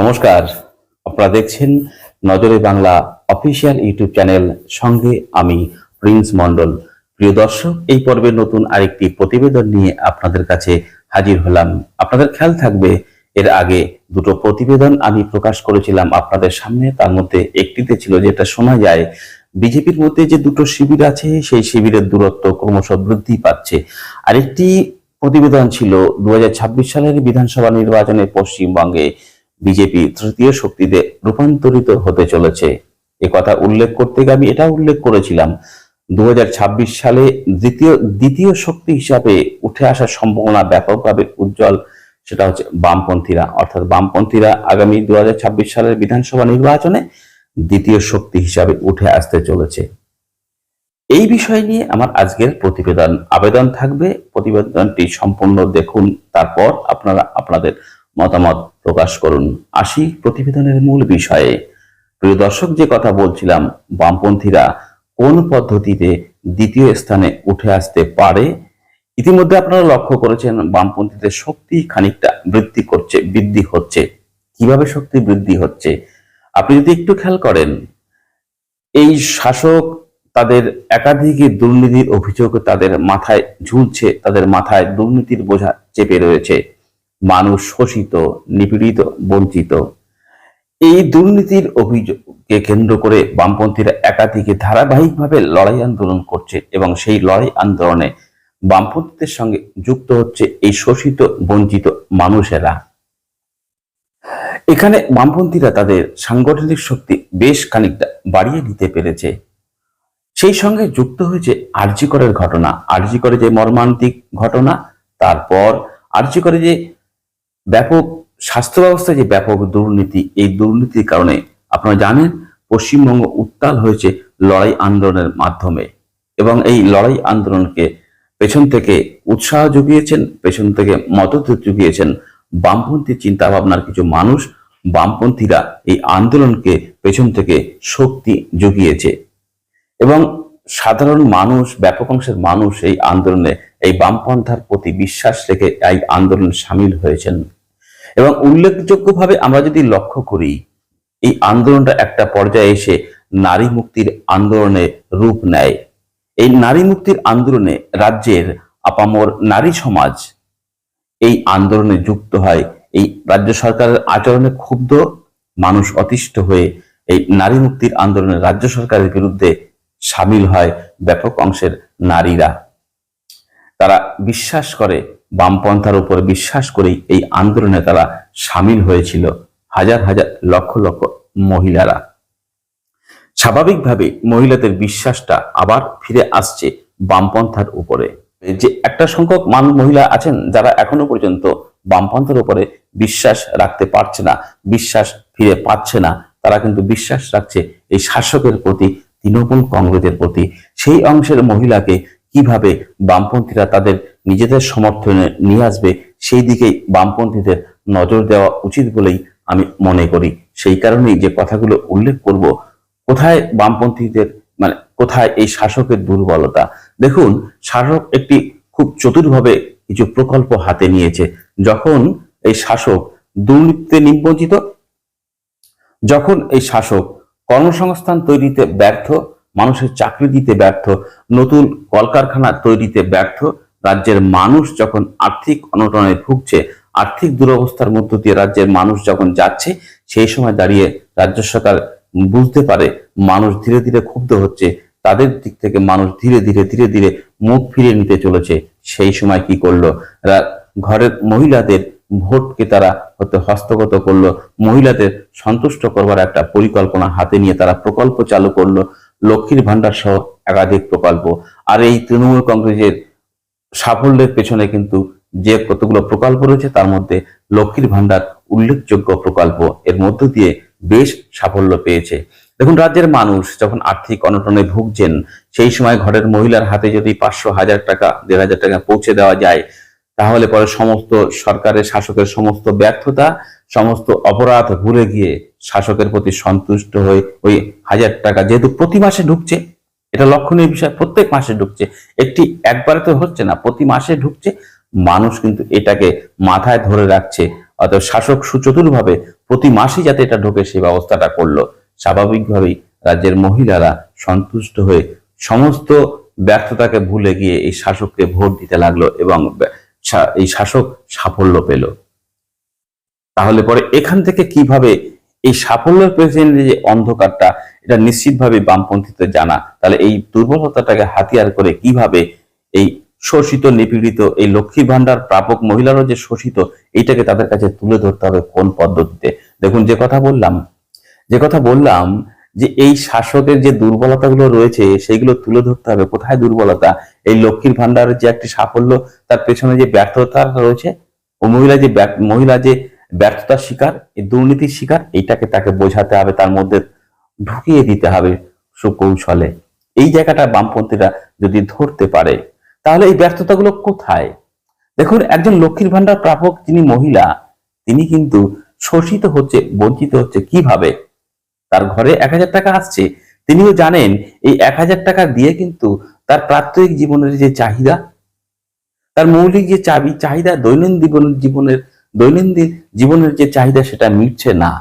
নমস্কার। আপনারা দেখছেন নজরে বাংলা অফিসিয়াল ইউটিউব চ্যানেল সঙ্গে আমি প্রিন্স মন্ডল প্রিয় দর্শক, এই পর্বে নতুন আরেকটি প্রতিবেদন নিয়ে আপনাদের কাছে হাজির হলাম। আপনাদের খেয়াল থাকবে, এর আগে দুটো প্রতিবেদন আমি প্রকাশ করেছিলাম আপনাদের সামনে। তার মধ্যে একটিতে ছিল যেটা শোনা যায়, বিজেপির মধ্যে যে দুটো শিবির আছে, সেই শিবিরের দূরত্ব ক্রমশ বৃদ্ধি পাচ্ছে। আরেকটি প্রতিবেদন ছিল দু হাজার ছাব্বিশ সালের বিধানসভা নির্বাচনে পশ্চিমবঙ্গে বিজেপি তৃতীয় শক্তিতে রূপান্তরিত হতে চলেছে। এ কথা উল্লেখ করতে গিয়ে আমি এটা উল্লেখ করেছিলাম দু সালে দ্বিতীয় দ্বিতীয় শক্তি হিসাবে উঠে আসার সম্ভাবনা ব্যাপকভাবে উজ্জ্বল, সেটা হচ্ছে বামপন্থীরা। অর্থাৎ বামপন্থীরা আগামী দু হাজার ছাব্বিশ সালের বিধানসভা নির্বাচনে দ্বিতীয় শক্তি হিসাবে উঠে আসতে চলেছে। এই বিষয় নিয়ে আমার আজকের প্রতিবেদন, আবেদন থাকবে। প্রতিবেদনটি সম্পূর্ণ দেখুন, তারপর আপনারা, আপনাদের মতামত প্রকাশ করুন। আসি প্রতিবেদনের মূল বিষয়ে। প্রিয় দর্শক, যে কথা বলছিলাম, বামপন্থীরা কোন পদ্ধতিতে দ্বিতীয় স্থানে উঠে আসতে পারে? ইতিমধ্যে আপনারা লক্ষ্য করেছেন, বামপন্থীদের শক্তি খানিকটা বৃদ্ধি করছে, বৃদ্ধি হচ্ছে। কীভাবে শক্তি বৃদ্ধি হচ্ছে? আপনি যদি একটু খেয়াল করেন, এই শাসক তাদের একাধিক দুর্নীতির অভিযোগ তাদের মাথায় ঝুলছে, তাদের মাথায় দুর্নীতির বোঝা চেপে রয়েছে। মানুষ শোষিত, নিপীড়িত, বঞ্চিত। এই দুর্নীতির অভিযোগকে কেন্দ্র করে বামপন্থীরা একাধিক ধারাবাহিকভাবে লড়াই আন্দোলন করছে এবং সেই লড়াই আন্দোলনে বামপন্থীদের সঙ্গে যুক্ত হচ্ছে এই শোষিত, বঞ্চিত মানুষেরা। এখানে বামপন্থীরা তাদের সাংগঠনিক শক্তি বেশ খানিকটা বাড়িয়ে নিতে পেরেছে। সেই সঙ্গে যুক্ত হয়েছে আরজিকরের ঘটনা। আরজিকরে যে মর্মান্তিক ঘটনা, তারপর আরজিকরে যে ব্যাপক স্বাস্থ্য ব্যবস্থায় যে ব্যাপক দুর্নীতি, এই দুর্নীতির কারণে আপনারা জানেন পশ্চিমবঙ্গ উত্তাল হয়েছে লড়াই আন্দোলনের মাধ্যমে এবং এই লড়াই আন্দোলনকে পেছন থেকে উৎসাহ জুগিয়েছেন, পেছন থেকে মদত জুগিয়েছেন বামপন্থী চিন্তা ভাবনার কিছু মানুষ। বামপন্থীরা এই আন্দোলনকে পেছন থেকে শক্তি জুগিয়েছে এবং সাধারণ মানুষ, ব্যাপক অংশের মানুষ এই আন্দোলনে এই বামপন্থার প্রতি বিশ্বাস রেখে এই আন্দোলনে সামিল হয়েছেন। এবং উল্লেখযোগ্যভাবে আমরা যদি লক্ষ্য করি, এই আন্দোলনটা একটা পর্যায়ে এসে নারী মুক্তির আন্দোলনে রূপ নেয়। এই নারী মুক্তির আন্দোলনে রাজ্যের আপামর নারী সমাজ এই আন্দোলনে যুক্ত হয়। এই রাজ্য সরকারের আচরণে ক্ষুব্ধ মানুষ অতিষ্ঠ হয়ে এই নারী মুক্তির আন্দোলনে রাজ্য সরকারের বিরুদ্ধে সামিল হয় ব্যাপক অংশের নারীরা। তারা বিশ্বাস করে বামপন্থার উপর বিশ্বাস করেই এই আন্দোলনে তারা সামিল হয়েছিল হাজার হাজার লক্ষ লক্ষ মহিলারা। স্বাভাবিকভাবে মহিলাদের বিশ্বাসটা আবার ফিরে আসছে বামপন্থার উপরে। যে একটা সংখ্যক মান মহিলা আছেন যারা এখনও পর্যন্ত বামপন্থার উপরে বিশ্বাস রাখতে পারছে না, বিশ্বাস ফিরে পাচ্ছে না, তারা কিন্তু বিশ্বাস রাখছে এই শাসকের প্রতি, তৃণমূল কংগ্রেসের প্রতি। সেই অংশের মহিলাকে কীভাবে বামপন্থীরা তাদের নিজেদের সমর্থনে নিয়ে আসবে, সেই দিকেই বামপন্থীদের নজর দেওয়া উচিত বলেই আমি মনে করি। সেই কারণেই যে কথাগুলো উল্লেখ করব, কোথায় বামপন্থীদের মানে কোথায় এই শাসকের দুর্বলতা? দেখুন, শাসক একটি খুব চতুরভাবে কিছু প্রকল্প হাতে নিয়েছে। যখন এই শাসক দুর্নীতিতে নিবঞ্চিত যখন এই শাসক কর্মসংস্থান তৈরিতে ব্যর্থ মানুষের চাকরি দিতে ব্যর্থ, নতুন কলকারখানা তৈরিতে ব্যর্থ, রাজ্যের মানুষ যখন আর্থিক অনটনে ভুগছে, আর্থিক দুরবস্থার মধ্য দিয়ে রাজ্যের মানুষ যখন যাচ্ছে, সেই সময় দাঁড়িয়ে রাজ্য সরকার বুঝতে পারে মানুষ ধীরে ধীরে ক্ষুব্ধ হচ্ছে, তাদের দিক থেকে মানুষ ধীরে ধীরে ধীরে ধীরে মুখ ফিরিয়ে নিতে চলেছে। সেই সময় কি করল? ঘরের মহিলাদের ভোটকে তারা হতে হস্তগত করল, মহিলাদের সন্তুষ্ট করবার একটা পরিকল্পনা হাতে নিয়ে তারা প্রকল্প চালু করল। লক্ষ্মীর ভান্ডার সহ একাধিক প্রকল্প। আর এই তৃণমূল কংগ্রেসের সাফল্যের পেছনে কিন্তু যে কতগুলো প্রকল্প রয়েছে, তার মধ্যে লক্ষ্মীর ভান্ডার উল্লেখযোগ্য প্রকল্প এর মধ্য দিয়ে বেশ সাফল্য পেয়েছে। দেখুন, রাজ্যের মানুষ যখন আর্থিক অনটনে ভুগছেন, সেই সময় ঘরের মহিলার হাতে যদি পাঁচশো হাজার টাকা, দেড় হাজার টাকা পৌঁছে দেওয়া যায় তাহলে পরে সমস্ত সরকারের শাসকের সমস্ত ব্যর্থতা, সমস্ত অপরাধ ভুলে গিয়ে শাসকের প্রতি সন্তুষ্ট হয়ে ওই হাজার টাকা যেহেতু প্রতি মাসে ঢুকছে, এটা লক্ষণীয় বিষয়, প্রত্যেক মাসে ঢুকছে। একটি একবারে তো হচ্ছে না, প্রতি মাসে ঢুকছে, মানুষ কিন্তু এটাকে মাথায় ধরে রাখছে। অর্থাৎ শাসক সুচতুরভাবে প্রতি মাসে যাতে এটা ঢোকে সেই ব্যবস্থাটা করল। স্বাভাবিকভাবেই রাজ্যের মহিলারা সন্তুষ্ট হয়ে সমস্ত ব্যর্থতাকে ভুলে গিয়ে এই শাসককে ভোট দিতে লাগল এবং এই শাসক সাফল্য পেল। তাহলে পরে এখান থেকে কীভাবে এই সাফল্যের পেছনে যে অন্ধকারটা, এটা নিশ্চিতভাবে বামপন্থীদের জানা, তাহলে এই দুর্বলতাটাকে হাতিয়ার করে কীভাবে এই শোষিত, নিপীড়িত, এই লক্ষ্মী ভান্ডার প্রাপক মহিলারও যে শোষিত, এইটাকে তাদের কাছে তুলে ধরতে হবে কোন পদ্ধতিতে? দেখুন, যে কথা বললাম, যে কথা বললাম যে এই শাসকের যে দুর্বলতাগুলো রয়েছে, সেইগুলো তুলে ধরতে হবে। কোথায় দুর্বলতা? এই লক্ষ্মীর ভান্ডারের যে একটি সাফল্য, তার পেছনে যে ব্যর্থতা রয়েছে, ও মহিলা যে মহিলা যে ব্যর্থতার শিকার, এই দুর্নীতির শিকার, এইটাকে তাকে বোঝাতে হবে, তার মধ্যে ঢুকিয়ে দিতে হবে সুকৌশলে। এই জায়গাটা বামপন্থীরা যদি ধরতে পারে, তাহলে এই ব্যর্থতাগুলো কোথায়? দেখুন, একজন লক্ষ্মীর ভান্ডার প্রাপক যিনি মহিলা, তিনি কিন্তু শোষিত হচ্ছে, বঞ্চিত হচ্ছে কীভাবে? তার ঘরে এক হাজার টাকা আসছে। তিনিও জানেন, এই এক হাজার টাকা দিয়ে কিন্তু তার প্রাত্যহিক জীবনের যে চাহিদা, তার মৌলিক যে চাবি, চাহিদা দৈনন্দিন জীবনের দৈনন্দিন জীবনের যে চাহিদা সেটা মিটছে না।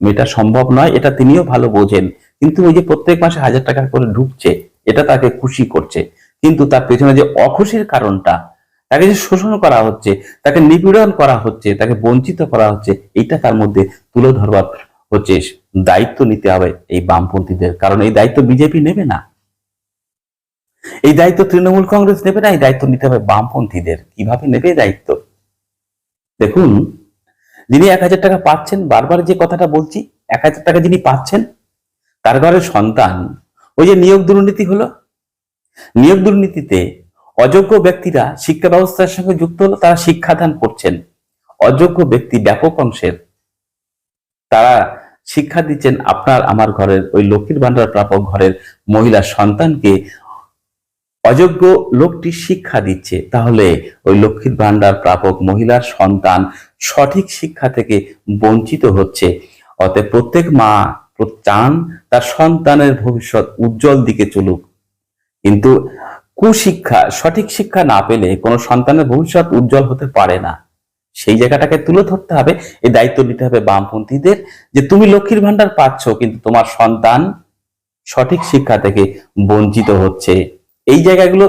মেটা সম্ভব নয়, এটা তিনিও ভালো বোঝেন। কিন্তু ওই যে প্রত্যেক মাসে হাজার টাকা করে ঢুকছে, এটা তাকে খুশি করছে। কিন্তু তার পেছনে যে অখুশির কারণটা, তাকে যে শোষণ করা হচ্ছে, তাকে নিপীড়ন করা হচ্ছে, তাকে বঞ্চিত করা হচ্ছে এটা তার মধ্যে তুলে ধরবার হচ্ছে দায়িত্ব নিতে হবে এই বামপন্থীদের। কারণ এই দায়িত্ব বিজেপি নেবে না। এই দায়িত্ব তৃণমূল কংগ্রেস নেবে না, এই দায়িত্ব নিতে হবে বামপন্থীদের। কীভাবে নেবে দায়িত্ব? দেখুন, যিনি এক হাজার টাকা পাচ্ছেন, বারবার যে কথাটা বলছি, এক হাজার টাকা যিনি পাচ্ছেন, তার ঘরের সন্তান। ওই যে নিয়োগ দুর্নীতি হলো, নিয়োগ দুর্নীতিতে অযোগ্য ব্যক্তিরা শিক্ষা ব্যবস্থার সঙ্গে যুক্ত হলো, তারা শিক্ষাদান করছেন। অযোগ্য ব্যক্তি ব্যাপক অংশের। তারা শিক্ষা দিচ্ছেন আপনার, আমার ঘরের ওই লক্ষ্মীর ভান্ডার প্রাপক ঘরের মহিলা সন্তানকে। অযোগ্য লোকটি শিক্ষা দিচ্ছে, তাহলে ওই লক্ষ্মীর ভান্ডার প্রাপক মহিলার সন্তান সঠিক শিক্ষা থেকে বঞ্চিত হচ্ছে। অতএব প্রত্যেক মা চান তার সন্তানের ভবিষ্যৎ উজ্জ্বল দিকে চলুক। কিন্তু কুশিক্ষা, সঠিক শিক্ষা না পেলে কোনো সন্তানের ভবিষ্যৎ উজ্জ্বল হতে পারে না। সেই জায়গাটাকে তুলে ধরতে হবে, এই দায়িত্ব নিতে হবে বামপন্থীদের যে তুমি লক্ষ্মীর ভান্ডার পাচ্ছ, কিন্তু তোমার সন্তান সঠিক শিক্ষা থেকে বঞ্চিত হচ্ছে। এই জায়গাগুলো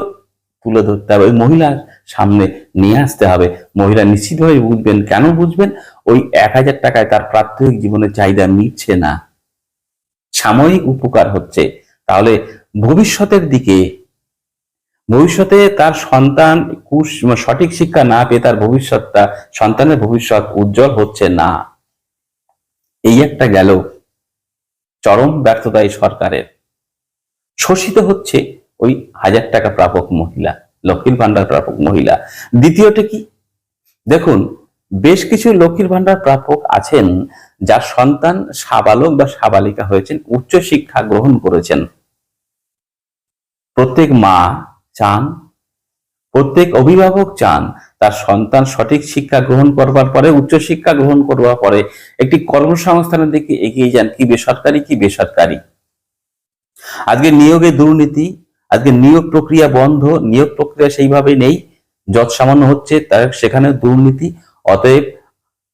তুলে ধরতে হবে, ওই মহিলার সামনে নিয়ে আসতে হবে। মহিলা নিশ্চিতভাবে বুঝবেন, কেন বুঝবেন? ওই এক হাজার টাকায় তার প্রাত্যহিক জীবনের চাহিদা মিটছে না। সাময়িক উপকার হচ্ছে। তাহলে ভবিষ্যতের দিকে ভবিষ্যতে তার সন্তান সঠিক শিক্ষা না পেয়ে তার ভবিষ্যৎটা, সন্তানের ভবিষ্যৎ উজ্জ্বল হচ্ছে না। এই একটা গেল চরম ব্যর্থতা এই সরকারের। শোষিত হচ্ছে ওই হাজার টাকা প্রাপক মহিলা, লক্ষ্মীর ভান্ডার প্রাপক মহিলা। দ্বিতীয়টা কি? দেখুন, বেশ কিছু লক্ষ্মীর ভান্ডার প্রাপক আছেন যার সন্তান সাবালক বা সাবালিকা হয়েছেন উচ্চ শিক্ষা গ্রহণ করেছেন। প্রত্যেক মা চান? প্রত্যেক অভিভাবক চান। তার সন্তান সঠিক শিক্ষা গ্রহণ করবার পরে, উচ্চ শিক্ষা গ্রহণ করবার পরে একটি কর্মসংস্থানের দিকে এগিয়ে যান। কি বেসরকারি কি বেসরকারি? আজকে নিয়োগে দুর্নীতি, আজকে নিয়োগ প্রক্রিয়া বন্ধ, নিয়োগ প্রক্রিয়া সেইভাবে নেই। যত সামান্য হচ্ছে, তার সেখানে দুর্নীতি। অতএব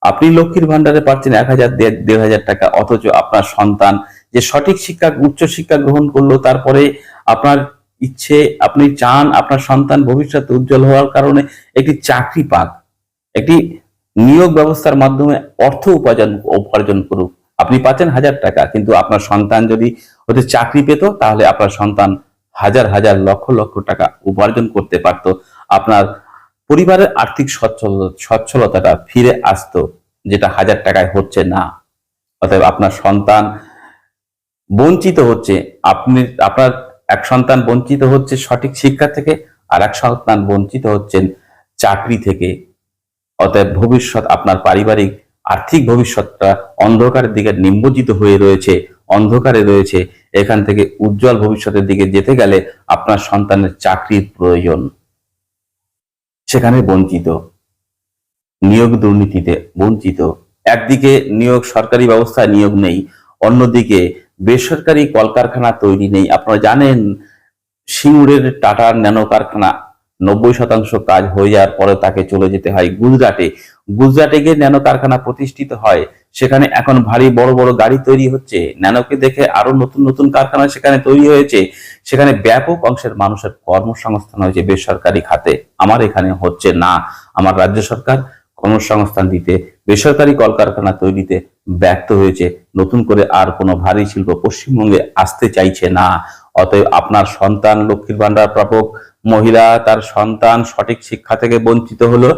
আপনি লক্ষ্মীর ভান্ডারে পাচ্ছেন এক হাজার, দেড় দেড় হাজার টাকা। অথচ আপনার সন্তান যে সঠিক শিক্ষা, উচ্চ শিক্ষা গ্রহণ করল, তারপরে আপনার ইচ্ছে, আপনি চান আপনার সন্তান ভবিষ্যতে উজ্জ্বল হওয়ার কারণে একটি চাকরি পাক, একটি নিয়োগ ব্যবস্থার মাধ্যমে অর্থ উপার্জন উপার্জন করুক। আপনি পাচ্ছেন হাজার টাকা, কিন্তু আপনার সন্তান যদি হতে চাকরি পেত, তাহলে আপনার সন্তান হাজার হাজার, লক্ষ লক্ষ টাকা উপার্জন করতে পারত। আপনার পরিবারের আর্থিক সচ্ছল, সচ্ছলতাটা ফিরে আসতো, যেটা হাজার টাকায় হচ্ছে না। অতএব আপনার সন্তান বঞ্চিত হচ্ছে, আপনি, আপনার এক সন্তান বঞ্চিত হচ্ছে সঠিক শিক্ষা থেকে, আর এক সন্তান বঞ্চিত হচ্ছেন চাকরি থেকে। অতএব ভবিষ্যৎ আপনার পারিবারিক আর্থিক ভবিষ্যৎটা অন্ধকারের দিকে নিম্বজিত হয়ে রয়েছে, অন্ধকারে রয়েছে। এখান থেকে উজ্জ্বল ভবিষ্যতের দিকে যেতে গেলে আপনার সন্তানের চাকরির প্রয়োজন। সেখানে বঞ্চিত, নিয়োগ দুর্নীতিতে বঞ্চিত। একদিকে নিয়োগ সরকারি ব্যবস্থায় নিয়োগ নেই, অন্যদিকে বেসরকারি কলকারখানা তৈরি নেই। আপনারা জানেন সিঙ্গুরের টাটার ন্যানো কারখানা নব্বই শতাংশ কাজ হয়ে যাওয়ার পরে তাকে চলে যেতে হয় গুজরাটে। গুজরাটে গিয়ে ন্যানো কারখানা প্রতিষ্ঠিত হয়। সেখানে এখন ভারী বড় বড় গাড়ি তৈরি হচ্ছে। ন্যানোকে দেখে আরও নতুন নতুন কারখানা সেখানে তৈরি হয়েছে। সেখানে ব্যাপক অংশের মানুষের কর্মসংস্থান হয়েছে বেসরকারি খাতে। আমার এখানে হচ্ছে না। আমার রাজ্য সরকার কর্মসংস্থান দিতে বেসরকারি কলকারখানা তৈরিতে ব্যর্থ হয়েছে। নতুন করে আর কোনো ভারী শিল্প পশ্চিমবঙ্গে আসতে চাইছে না। অতএব আপনার সন্তান লক্ষ্মীর ভান্ডার প্রাপক মহিলা তার সন্তান সঠিক শিক্ষা থেকে বঞ্চিত হলো,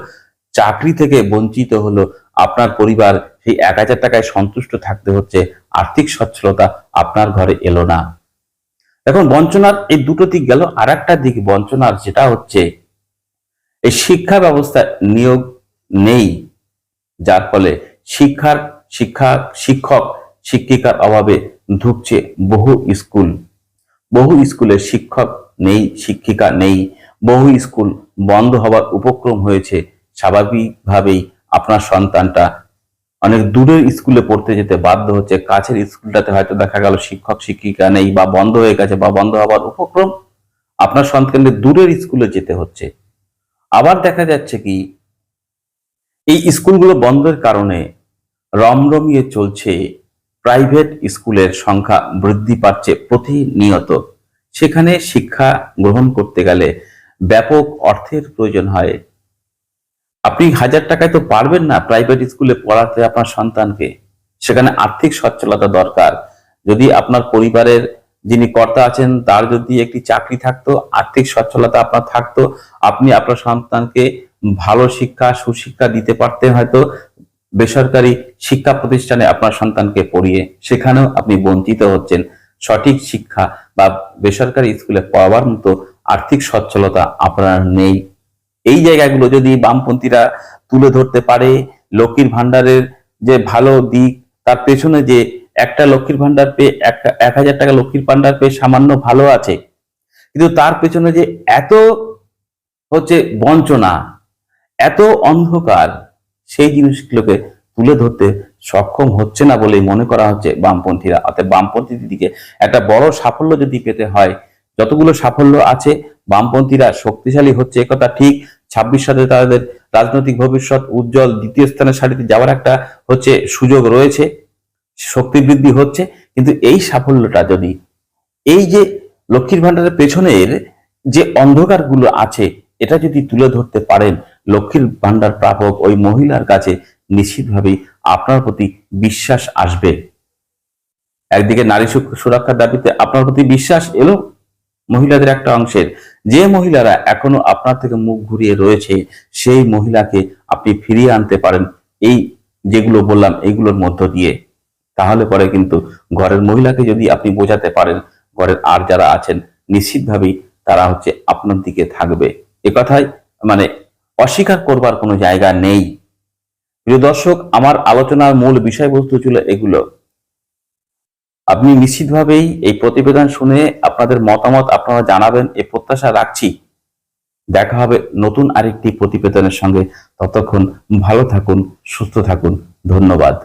চাকরি থেকে বঞ্চিত হলো, আপনার পরিবার সেই এক হাজার টাকায় সন্তুষ্ট থাকতে হচ্ছে, আর্থিক সচ্ছলতা আপনার ঘরে এলো না। এখন বঞ্চনার এই দুটো দিক গেল আর একটা দিক বঞ্চনার, যেটা হচ্ছে এই শিক্ষা ব্যবস্থা নিয়োগ নেই। যার ফলে শিক্ষার শিক্ষা শিক্ষক শিক্ষিকার অভাবে ধুকছে বহু স্কুল, বহু স্কুলে শিক্ষক নেই, শিক্ষিকা নেই, বহু স্কুল বন্ধ হবার উপক্রম হয়েছে। স্বাভাবিকভাবেই আপনার সন্তানটা অনেক দূরের স্কুলে পড়তে যেতে বাধ্য হচ্ছে। কাছের স্কুলটাতে হয়তো দেখা গেল শিক্ষক, শিক্ষিকা নেই বা বন্ধ হয়ে গেছে বা বন্ধ হবার উপক্রম আপনার সন্তানকে দূরের স্কুলে যেতে হচ্ছে। আবার দেখা যাচ্ছে কি এই স্কুলগুলো বন্ধের কারণে রমরমিয়ে চলছে প্রাইভেট স্কুলের সংখ্যা বৃদ্ধি পাচ্ছে প্রতিনিয়ত। সেখানে শিক্ষা গ্রহণ করতে গেলে ব্যাপক অর্থের প্রয়োজন হয়। আপনি হাজার টাকায় তো পারবেন না প্রাইভেট স্কুলে পড়াতে আপনার সন্তানকে। সেখানে আর্থিক সচ্ছলতা দরকার। যদি আপনার পরিবারের যিনি কর্তা আছেন, তার যদি একটি চাকরি থাকতো, আর্থিক সচ্ছলতা আপনার থাকতো, আপনি আপনার সন্তানকে ভালো শিক্ষা, সুশিক্ষা দিতে পারতে হয়তো বেসরকারি শিক্ষা প্রতিষ্ঠানে আপনার সন্তানকে পড়িয়ে সেখানেও আপনি বঞ্চিত হচ্ছেন। সঠিক শিক্ষা বা বেসরকারি স্কুলে পড়াবার মতো আর্থিক সচ্ছলতা আপনার নেই। এই জায়গাগুলো যদি বামপন্থীরা তুলে ধরতে পারে, লক্ষ্মীর ভান্ডারের যে ভালো দিক, তার পেছনে যে একটা লক্ষ্মীর ভান্ডার পেয়ে এক- এক হাজার টাকা লক্ষ্মীর ভান্ডার পেয়ে সামান্য ভালো আছে, কিন্তু তার পেছনে যে এত হচ্ছে বঞ্চনা এত অন্ধকার সেই জিনিসগুলোকে তুলে ধরতে সক্ষম হচ্ছে না বলেই মনে করা হচ্ছে বামপন্থীরা। অর্থাৎ বামপন্থীদের দিকে একটা বড় সাফল্য যদি পেতে হয়, যতগুলো সাফল্য আছে, বামপন্থীরা শক্তিশালী হচ্ছে একথা ঠিক। ছাব্বিশ সালে তাদের রাজনৈতিক ভবিষ্যৎ উজ্জ্বল, দ্বিতীয় স্থানের সারিতে যাওয়ার একটা হচ্ছে সুযোগ রয়েছে, শক্তি বৃদ্ধি হচ্ছে। কিন্তু এই সাফল্যটা যদি, এই যে লক্ষ্মীর ভান্ডারের পেছনের যে অন্ধকারগুলো আছে, এটা যদি তুলে ধরতে পারেন লক্ষ্মীর ভান্ডার প্রাপক ওই মহিলার কাছে নিশ্চিতভাবেই আপনার প্রতি বিশ্বাস আসবে। একদিকে নারী সুরক্ষার দাবিতে আপনার প্রতি বিশ্বাস এলো মহিলাদের একটা অংশের। যে মহিলারা এখনও আপনার থেকে মুখ ঘুরিয়ে রয়েছে, সেই মহিলাকে আপনি ফিরিয়ে আনতে পারেন। এই যেগুলো বললাম, এইগুলোর মধ্য দিয়ে। তাহলে পরে কিন্তু ঘরের মহিলাকে যদি আপনি বোঝাতে পারেন, ঘরের আর যারা আছেন, নিশ্চিতভাবেই তারা হচ্ছে আপনার দিকে থাকবে। এ কথাই মানে অস্বীকার করবার কোনো জায়গা নেই। প্রিয় দর্শক, আমার আলোচনার মূল বিষয়বস্তু ছিল এগুলো। আপনি নিশ্চিতভাবেই এই প্রতিবেদন শুনে আপনাদের মতামত আপনারা জানাবেন, এ প্রত্যাশা রাখছি। দেখা হবে নতুন আরেকটি প্রতিবেদনের সঙ্গে। ততক্ষণ ভালো থাকুন, সুস্থ থাকুন। ধন্যবাদ।